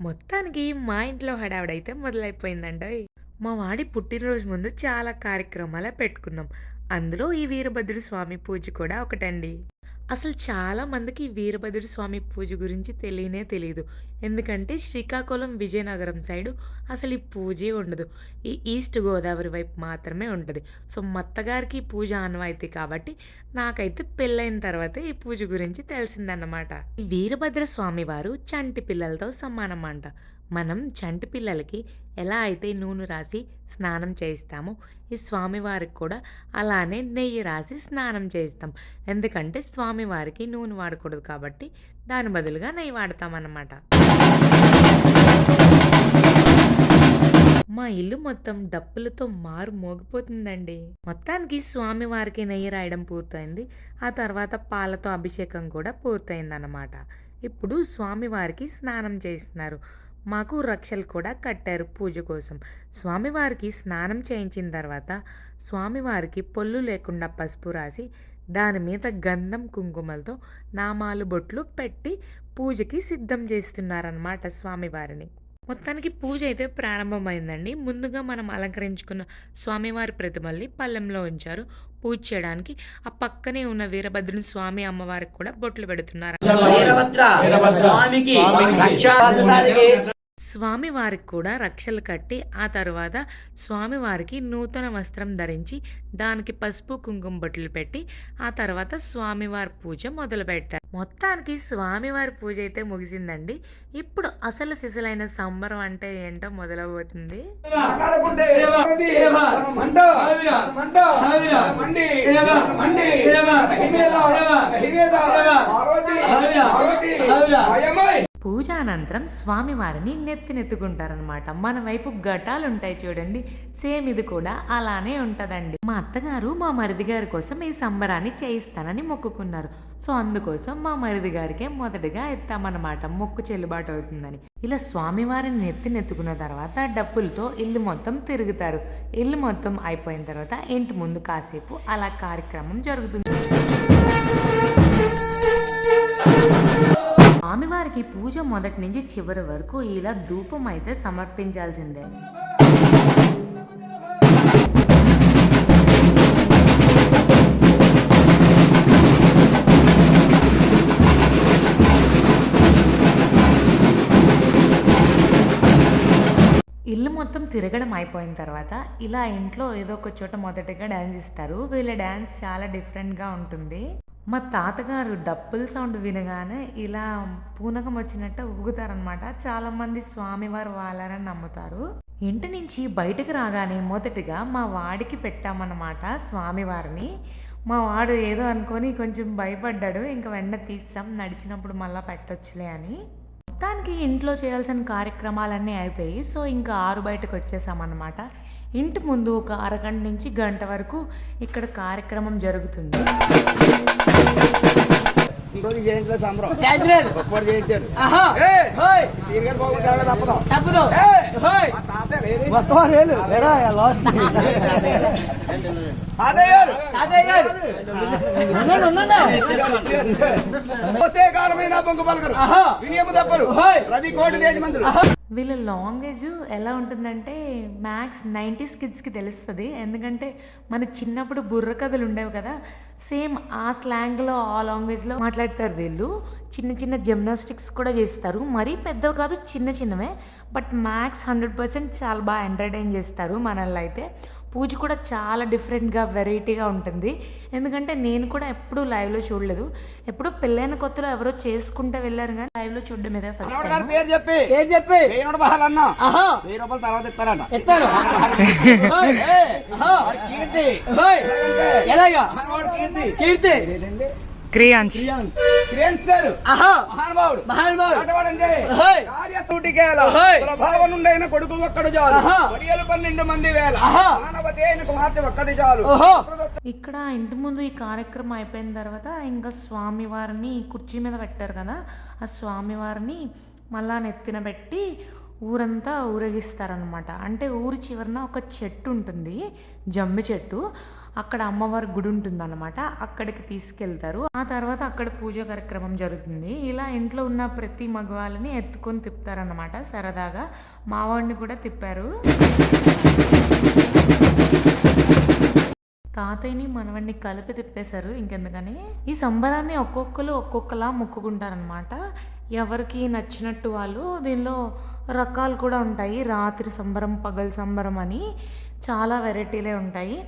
మొత్తానికి మా ఇంట్లో హడావిడైతే మొదలైపోయిందండి మా వాడి పుట్టినరోజు ముందు చాలా కార్యక్రమాలే పెట్టుకున్నాం. అందులో ఈ వీరభద్రుడు స్వామి పూజ కూడా ఒకటండి. అసలు చాలా మందికి వీరభద్రుడి స్వామి పూజ గురించి తెలియనే తెలియదు ఎందుకంటే శ్రీకాకుళం, విజయనగరం సైడు అసలు ఈ పూజే ఉండదు. ఈ ఈస్ట్ గోదావరి వైపు మాత్రమే ఉంటుంది సో, మా అత్తగారికి పూజ ఆనవాయితీ కాబట్టి నాకైతే పెళ్ళైన తర్వాతే ఈ పూజ గురించి తెలిసిందన్నమాట. వీరభద్ర స్వామి వారు చంటి పిల్లలతో సమానం అంట మనం చంటి పిల్లలకి ఎలా అయితే నూనె రాసి స్నానం చేయిస్తామో, ఈ స్వామివారికి కూడా అలానే నెయ్యి రాసి స్నానం చేయిస్తాం. ఎందుకంటే స్వామివారికి నూనె వాడకూడదు కాబట్టి దాని బదులుగా నెయ్యి వాడతామన్నమాట. మా ఇల్లు మొత్తం డప్పులతో మారు మోగిపోతుందండి. మొత్తానికి స్వామివారికి నెయ్యి రాయడం పూర్తయింది. ఆ తర్వాత పాలతో అభిషేకం కూడా పూర్తయిందన్నమాట. ఇప్పుడు స్వామివారికి స్నానం చేస్తున్నారు మాకు రక్షలు కూడా కట్టారు పూజ కోసం. స్వామివారికి స్నానం చేయించిన తర్వాత స్వామివారికి పొల్లు లేకుండా పసుపు రాసి దాని మీద గంధం, కుంకుమలతో నామాలు, బొట్లు పెట్టి పూజకి సిద్ధం చేస్తున్నారన్నమాట స్వామివారిని. మొత్తానికి పూజ అయితే ప్రారంభమైందండి. ముందుగా మనం అలంకరించుకున్న స్వామివారి ప్రతిమల్ని పళ్ళెంలో ఉంచారు పూజ చేయడానికి. ఆ పక్కనే ఉన్న వీరభద్రుని స్వామి, అమ్మవారికి కూడా బొట్లు పెడుతున్నారు. స్వామివారికి కూడా రక్షలు కట్టి ఆ తరువాత స్వామివారికి నూతన వస్త్రం ధరించి దానికి పసుపు కుంకుమ బొట్లు పెట్టి ఆ తర్వాత స్వామివారి పూజ మొదలుపెట్టారు. మొత్తానికి స్వామివారి పూజ అయితే ముగిసిందండి. ఇప్పుడు అసలు సిసలైన సంబరం అంటే ఏంటో మొదలవుతుంది మాట్లాడకుంటే పూజ అనంతరం స్వామివారిని నెత్తినెత్తుకుంటారనమాట మన వైపు ఘటాలు ఉంటాయి చూడండి. సేమ్ ఇది కూడా అలానే ఉంటుందండి. మా అత్తగారు మా మరిది గారి కోసం ఈ సంబరాన్ని చేయిస్తానని మొక్కుకున్నారు. సో అందుకోసం మా మరిది గారికే మొదటిగా ఎత్తామన్నమాట. మొక్కు చెల్లుబాటు అవుతుందని. ఇలా స్వామివారిని నెత్తినెత్తుకున్న తర్వాత డప్పులతో ఇల్లు మొత్తం తిరుగుతారు. ఇల్లు మొత్తం అయిపోయిన తర్వాత ఇంటి ముందు కాసేపు అలా కార్యక్రమం జరుగుతుంది. స్వామివారికి పూజ మొదటి నుంచి చివరి వరకు ఇలా ధూపం అయితే సమర్పించాల్సిందే. ఇల్లు మొత్తం తిరగడం అయిపోయిన తర్వాత ఇలా ఇంట్లో ఏదో ఒక చోట మొదటగా డ్యాన్స్ ఇస్తారు. వీళ్ళ డ్యాన్స్ చాలా డిఫరెంట్గా ఉంటుంది. మా తాతగారు డప్పుల సౌండ్ వినగానే ఇలా పూనకం వచ్చినట్టు ఊగుతారనమాట చాలామంది స్వామివారు వాళ్ళని నమ్ముతారు. ఇంటి నుంచి బయటకు రాగానే మొదటిగా మా వాడికి పెట్టామన్నమాట స్వామివారిని. మా వాడు ఏదో అనుకొని కొంచెం భయపడ్డాడు. ఇంకా వెంట తీస్తాం నడిచినప్పుడు మళ్ళీ పెట్టొచ్చులే అని. మొత్తానికి ఇంట్లో చేయాల్సిన కార్యక్రమాలన్నీ అయిపోయి సో ఇంకా ఆరు బయటకు వచ్చేసామన్నమాట. ఇంటి ముందు ఒక అరగంట నుంచి గంట వరకు ఇక్కడ కార్యక్రమం జరుగుతుంది. రోజు చేయించలే సంబరం? చేతులేదు గొప్పవాడు చేయించారు తప్పదు. తప్పదు. వీళ్ళ లాంగ్వేజ్ ఎలా ఉంటుందంటే మ్యాక్స్ నైంటీస్ కిడ్స్కి తెలుస్తుంది. ఎందుకంటే మన చిన్నప్పుడు బుర్ర కథలు ఉండేవి కదా. సేమ్ ఆ స్లాంగ్లో ఆ లాంగ్వేజ్లో మాట్లాడతారు వీళ్ళు. చిన్న చిన్న జిమ్నాస్టిక్స్ కూడా చేస్తారు. మరీ పెద్దవి కాదు చిన్న చిన్నవే. బట్ మ్యాక్స్ హండ్రెడ్ పర్సెంట్ చాలా బాగా ఎంటర్టైన్ చేస్తారు మనల్ని అయితే. పూజ కూడా చాలా డిఫరెంట్గా వెరైటీగా ఉంటుంది. ఎందుకంటే నేను కూడా ఎప్పుడూ లైవ్లో చూడలేదు. ఎప్పుడూ పెళ్ళైన కొత్తలో ఎవరో చేసుకుంటే వెళ్ళారు కానీ లైవ్లో చూడడం ఇదే ఫస్ట్ పేరు చెప్పి. పేరు చెప్పి. వెయ్యి అన్నా. రూపాయలు తర్వాత. వాడి కీర్తి. ఎలాగా? కీర్తి. క్రియాంశ్. క్రియాన్స్ గారు. ఆహా మహానుభావుడు. మహానుభావుడు. ప్రభావం నుండైన కొడుకు ఒక్కడు చాలు. ఆహా. వడియలు పన్నెండు మంది వేల. ఆహా. మానవతే అయిన కుమార్తె ఒక్కది చాలు. ఓహో ఇక్కడ ఇంటి ముందు ఈ కార్యక్రమం అయిపోయిన తర్వాత ఇంకా స్వామివారిని కుర్చీ మీద పెట్టారు కదా ఆ స్వామివారిని మళ్ళా నెత్తిన పెట్టి ఊరంతా ఊరేగిస్తారనమాట అంటే ఊరి చివరన ఒక చెట్టు ఉంటుంది జమ్మి చెట్టు. అక్కడ అమ్మవారి గుడి ఉంటుందన్నమాట. అక్కడికి తీసుకెళ్తారు. ఆ తర్వాత అక్కడ పూజ కార్యక్రమం జరుగుతుంది. ఇలా ఇంట్లో ఉన్న ప్రతి మగవాళ్ళని ఎత్తుకొని తిప్పుతారన్నమాట సరదాగా. మావాడిని కూడా తిప్పారు. తాతయ్యని మనవడిని కలిపి తిప్పేశారు. ఇంకెందుకని? ఈ సంబరాన్ని ఒక్కొక్కరు ఒక్కొక్కలా మొక్కుకుంటారనమాట ఎవరికి నచ్చినట్టు వాళ్ళు దీనిలో రకాలు కూడా ఉంటాయి. రాత్రి సంబరం పగలు సంబరం అని చాలా వెరైటీలే ఉంటాయి.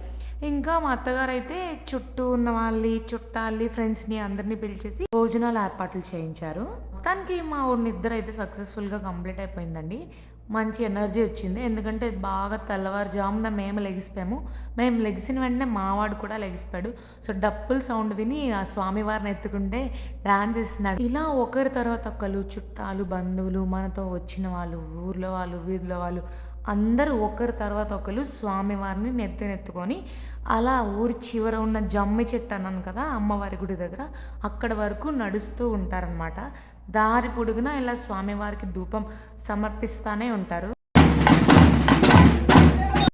ఇంకా మా అత్తగారు అయితే చుట్టూ ఉన్న వాళ్ళని చుట్టాలి ఫ్రెండ్స్ని అందరినీ పిలిచేసి భోజనాలు ఏర్పాట్లు చేయించారు. మొత్తానికి మా ఊరి నిద్ర అయితే సక్సెస్ఫుల్గా కంప్లీట్ అయిపోయిందండి. మంచి ఎనర్జీ వచ్చింది. ఎందుకంటే బాగా తెల్లవారుజామున మేము లెగిసిపోయాము. మేము లెగిసిన వెంటనే మావాడు కూడా లెగిసిపోయాడు. సో డప్పుల సౌండ్ విని ఆ స్వామివారిని ఎత్తుకుంటే డాన్స్ చేస్తున్నాడు. ఇలా ఒకరి తర్వాత ఒకరు చుట్టాలు బంధువులు మనతో వచ్చిన వాళ్ళు ఊర్లో వాళ్ళు వీధిలో వాళ్ళు అందరూ ఒకరి తర్వాత ఒకరు స్వామివారిని నెత్తెనెత్తుకొని అలా ఊరి చివర ఉన్న జమ్మి చెట్టు అన్నాను కదా అమ్మవారి గుడి దగ్గర అక్కడ వరకు నడుస్తూ ఉంటారనమాట దారి పొడుగునా ఇలా స్వామివారికి ధూపం సమర్పిస్తానే ఉంటారు.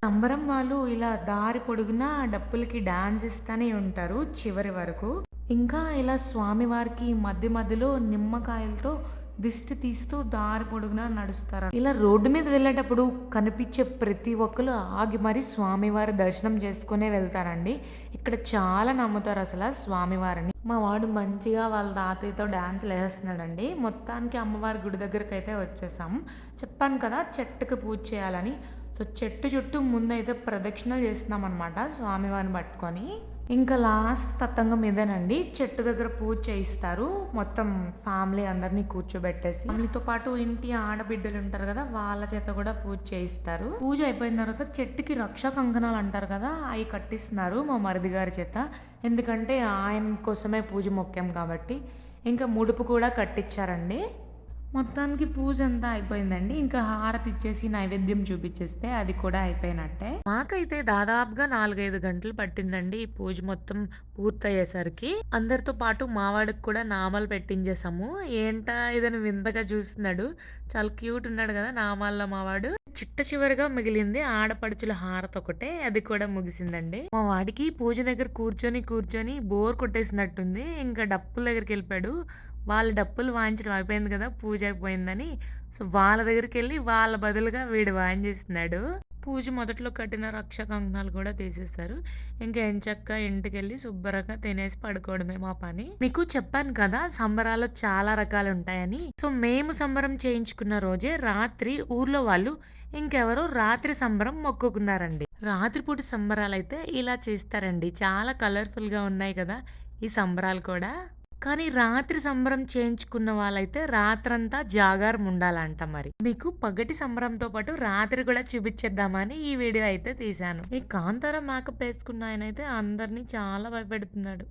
సంబరం వాళ్ళు ఇలా దారి పొడుగునా డప్పులకి డాన్స్ ఇస్తానే ఉంటారు చివరి వరకు. ఇంకా ఇలా స్వామివారికి మధ్య మధ్యలో నిమ్మకాయలతో దిష్టి తీస్తూ దారి పొడుగునా నడుస్తారు. ఇలా రోడ్డు మీద వెళ్ళేటప్పుడు కనిపించే ప్రతి ఒక్కరు ఆగి మరి స్వామివారి దర్శనం చేసుకునే వెళ్తారండి. ఇక్కడ చాలా నమ్ముతారు అసలు స్వామివారిని. మా వాడు మంచిగా వాళ్ళ తాతయ్యతో డ్యాన్స్ వేస్తున్నాడండి. మొత్తానికి అమ్మవారి గుడి దగ్గరికి అయితే వచ్చేసాం. చెప్పాను కదా చెట్టుకి పూజ చేయాలని. సో చెట్టు చుట్టూ ముందైతే ప్రదక్షిణలు చేస్తున్నాం అనమాట స్వామివారిని పట్టుకొని. ఇంకా లాస్ట్ తతంగం ఇదేనండి. చెట్టు దగ్గర పూజ చేయిస్తారు. మొత్తం ఫ్యామిలీ అందరినీ కూర్చోబెట్టేసి. ఫ్యామిలీతో పాటు ఇంటి ఆడబిడ్డలు ఉంటారు కదా వాళ్ళ చేత కూడా పూజ చేయిస్తారు. పూజ అయిపోయిన తర్వాత చెట్టుకి రక్ష కంకణాలు అంటారు కదా అవి కట్టిస్తున్నారు మా మరిది గారి చేత. ఎందుకంటే ఆయన కోసమే పూజ ముఖ్యం కాబట్టి. ఇంకా ముడుపు కూడా కట్టించారండి. మొత్తానికి పూజ అంతా అయిపోయిందండి. ఇంకా హారతి ఇచ్చేసి నైవేద్యం చూపించేస్తే అది కూడా అయిపోయినట్టే. మాకైతే దాదాపుగా నాలుగైదు గంటలు పట్టిందండి ఈ పూజ మొత్తం పూర్తయ్యేసరికి. అందరితో పాటు మావాడికి కూడా నామాలు పెట్టించేసాము ఏంటా ఇదని వింతగా చూస్తున్నాడు. చాలా క్యూట్ ఉన్నాడు కదా నామాల్లో మావాడు చిట్ట చివరిగా మిగిలింది ఆడపడుచుల హారత ఒకటే. అది కూడా ముగిసిందండి. మా వాడికి పూజ దగ్గర కూర్చొని కూర్చొని బోర్ కొట్టేసినట్టుంది. ఇంకా డప్పుల దగ్గరికి వెళ్ళిపోయాడు. వాళ్ళ డప్పులు వాయించడం అయిపోయింది కదా పూజ అయిపోయిందని. సో వాళ్ళ దగ్గరికి వెళ్ళి వాళ్ళ బదులుగా వీడు వాయించేస్తున్నాడు. పూజ మొదట్లో కట్టిన రక్ష కంకణాలు కూడా తీసేశారు. ఇంకా ఎంచక్క ఇంటికి వెళ్ళి శుభ్రంగా తినేసి పడుకోవడమే మా పని. మీకు చెప్పాను కదా సంబరాలు చాలా రకాలు ఉంటాయని. సో మేము సంబరం చేయించుకున్న రోజే రాత్రి ఊర్లో వాళ్ళు ఇంకెవరో రాత్రి సంబరం మొక్కుకున్నారండి. రాత్రిపూట సంబరాలు అయితే ఇలా చేస్తారండి. చాలా కలర్ఫుల్గా ఉన్నాయి కదా ఈ సంబరాలు కూడా. కానీ రాత్రి సంబరం చేయించుకున్న వాళ్ళైతే రాత్రంతా జాగారం ఉండాలంట మరి మీకు పగటి సంబరంతో పాటు రాత్రి కూడా చూపించేద్దామని ఈ వీడియో అయితే తీశాను ఈ కాంతార మేకప్ వేసుకున్న ఆయన అయితే అందరినీ చాలా భయపెడుతున్నాడు